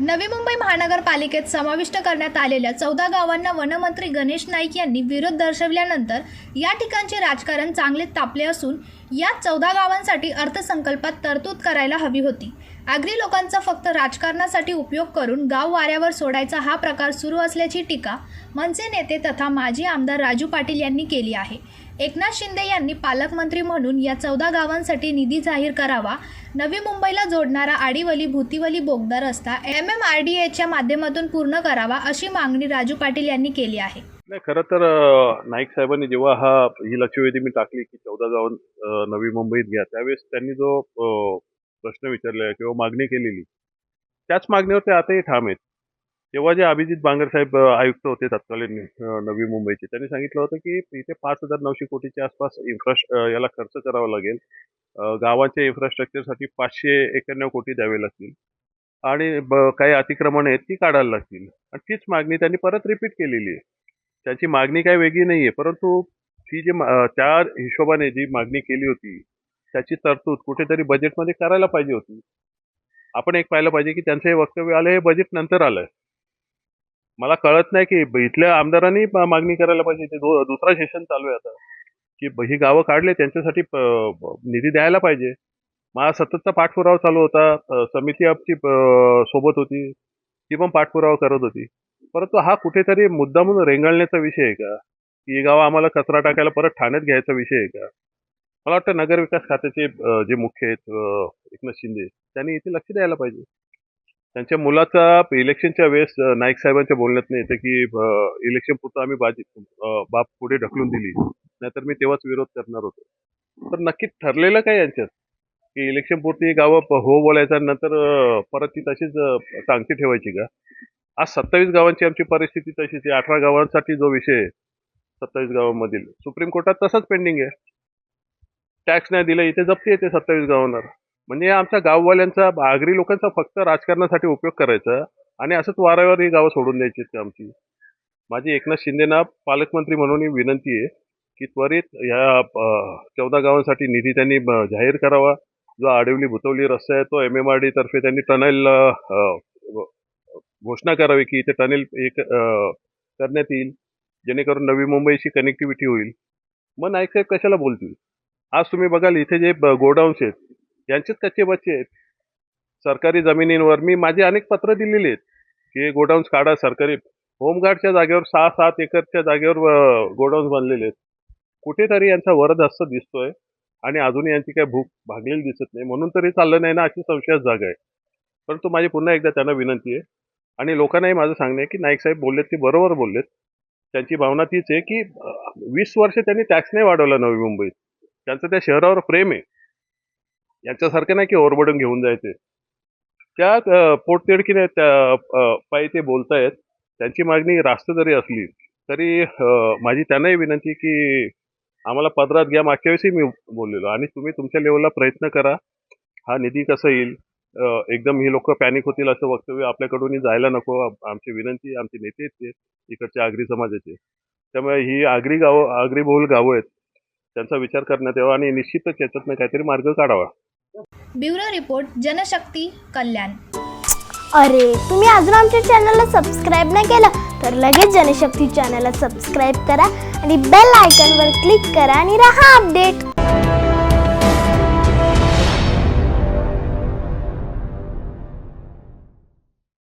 नवी मुंबई महानगरपालिकेत समाविष्ट करण्यात आलेल्या चौदा गावांना वनमंत्री गणेश नाईक यांनी विरोध दर्शवल्यानंतर या ठिकाणचे राजकारण चांगले तापले असून या चौदा गावांसाठी अर्थसंकल्पात तरतूद करायला हवी होती. आगरी लोकांचा फक्त राजकारणासाठी उपयोग करून गाव वाऱ्यावर सोडायचा हा प्रकार सुरू असल्याची टीका मनसे नेते तथा माजी आमदार राजू पाटील यांनी केली आहे. एकनाथ शिंदे यांनी पालकमंत्री म्हणून या चौदा गावांसाठी निधी जाहीर करावा. नवी मुंबईला जोडणारा आडिवली भूतिवली बोगदा रस्ता एम एम आर डी एच्या माध्यमातून पूर्ण करावा अशी मागणी राजू पाटील यांनी केली आहे. नाही खरं तर नाईक साहेबांनी जेव्हा हा ही लक्षवेधी मी टाकली की चौदा गाव नवी मुंबईत घ्या त्यावेळेस त्यांनी जो प्रश्न विचारलेला किंवा मागणी केलेली. त्याच मागणीवर ते आताही ठाम आहेत. तेव्हा जे अभिजित बांगर साहेब आयुक्त होते तत्कालीन नवी मुंबईचे त्यांनी सांगितलं होतं की इथे पाच हजार नऊशे कोटीच्या आसपास इन्फ्रास्ट्र याला खर्च करावा लागेल. गावाच्या गावांच्या इन्फ्रास्ट्रक्चरसाठी पाचशे एक्याण्णव कोटी द्यावे लागतील. आणि ब- काही अतिक्रमण आहेत ती काढायला लागतील. आणि तीच मागणी त्यांनी परत रिपीट केलेली आहे. त्याची मागणी काही वेगळी नाही आहे परंतु ती जी मा- त्या हिशोबाने जी मागणी केली होती त्याची तरतूद कुठेतरी बजेटमध्ये करायला पाहिजे होती. आपण एक पाहिलं पाहिजे की त्यांचं हे वक्तव्य आलं हे बजेट नंतर आलंय. मला कळत नाही की इथल्या आमदारांनी मागणी करायला पाहिजे. ते दुसरा सेशन चालू आहे आता. की ही गावं काढले त्यांच्यासाठी निधी द्यायला पाहिजे. मला सततचा पाठपुरावा चालू होता. समिती आपची सोबत होती. ती पण पाठपुरावा करत होती. परंतु हा कुठेतरी मुद्दा म्हणून रेंगाळण्याचा विषय आहे का? की गाव गावं आम्हाला कचरा टाकायला परत ठाण्यात घ्यायचा विषय आहे का? मला वाटतं नगरविकास खात्याचे जे मुख्य आहेत एकनाथ शिंदे त्यांनी इथे लक्ष द्यायला पाहिजे. त्यांच्या मुलाचा इलेक्शनच्या वेळेस नाईक साहेबांच्या बोलण्यात नाही येतं की इलेक्शन पुरतं आम्ही बाजी बाप पुढे ढकलून दिली. नाहीतर मी तेव्हाच विरोध करणार होतो. तर नक्की ठरलेलं काय यांच्यात? की इलेक्शन पुरती गावं हो बोलायचं नंतर परत ती तशीच टांगती ठेवायची का? आज सत्तावीस गावांची आमची परिस्थिती तशीच आहे. अठरा गावांसाठी जो विषय आहे सत्तावीस गावांमधील. सुप्रीम कोर्टात तसंच पेंडिंग आहे. टॅक्स नाही दिलं इथे जप्ती येते सत्तावीस गव्हर्नर म्हणजे आमच्या गाववाल्यांचा आगरी लोकांचा फक्त राजकारणासाठी उपयोग करायचा आणि असंच वाऱ्यावर ही गावं सोडून द्यायची आमची? माझी एकनाथ शिंदेना पालकमंत्री म्हणून ही विनंती आहे की त्वरित ह्या चौदा गावांसाठी निधी त्यांनी जाहीर करावा. जो आडवली भुतवली रस्ता आहे तो एम एम आर डी तर्फे त्यांनी टनेल घोषणा करावी की इथे टनेल एक करण्यात येईल. जेणेकरून नवी मुंबईची कनेक्टिव्हिटी होईल. मग नाईक साहेब कशाला बोलतील? आज तुम्ही बघाल इथे जे गोडाऊन्स आहेत यांचेच कच्चे बच्चे आहेत. सरकारी जमिनींवर मी माझे अनेक पत्र दिलेली आहेत की गोडाऊन्स काढा सरकारी. होमगार्डच्या जागेवर सहा सात एकरच्या जागेवर गोडाऊन्स बांधलेले आहेत. कुठेतरी यांचा वरद हस्त दिसतोय आणि अजूनही यांची काही भूक भागलेली दिसत नाही. म्हणून तरी चाललं नाही ना अशी संशयास जागा आहे. परंतु माझी पुन्हा एकदा त्यांना विनंती आहे आणि लोकांनाही माझं सांगणं आहे की नाईक साहेब बोललेत ते बरोबर बोललेत. त्यांची भावना तीच आहे की वीस वर्ष त्यांनी टॅक्स नाही वाढवला नवी मुंबईत. त्यांचं त्या शहरावर प्रेम आहे. यांच्यासारखं नाही की ओरबडून घेऊन जायचे. त्या अं, पोटतिडकीने त्या पायी ते बोलतायत. त्यांची मागणी रास्त जरी असली तरी माझी त्यांनाही विनंती की आम्हाला पदरात घ्या. मागच्या वेळेसही मी बोललेलो. आणि तुम्ही तुमच्या लेवलला प्रयत्न करा. हा निधी कसा येईल? एकदम ही लोक पॅनिक होतील असं वक्तव्य आपल्याकडूनही जायला नको. आमची विनंती आमचे नेते आहेत ते इकडच्या आगरी समाजाचे. त्यामुळे ही आगरी गावं आगरी बहुल गावं आहेत. त्यांचा विचार करण्यात यावा आणि निश्चितच याच्यातनं काहीतरी मार्ग काढावा. Bureau report Janshakti Kalyan. अरे तुम्ही अजून आमच्या चॅनलला सबस्क्राईब नाही केलं तर लगेच जनशक्ती चॅनलला सबस्क्राईब करा आणि बेल आयकॉनवर क्लिक करा आणि राहा अपडेट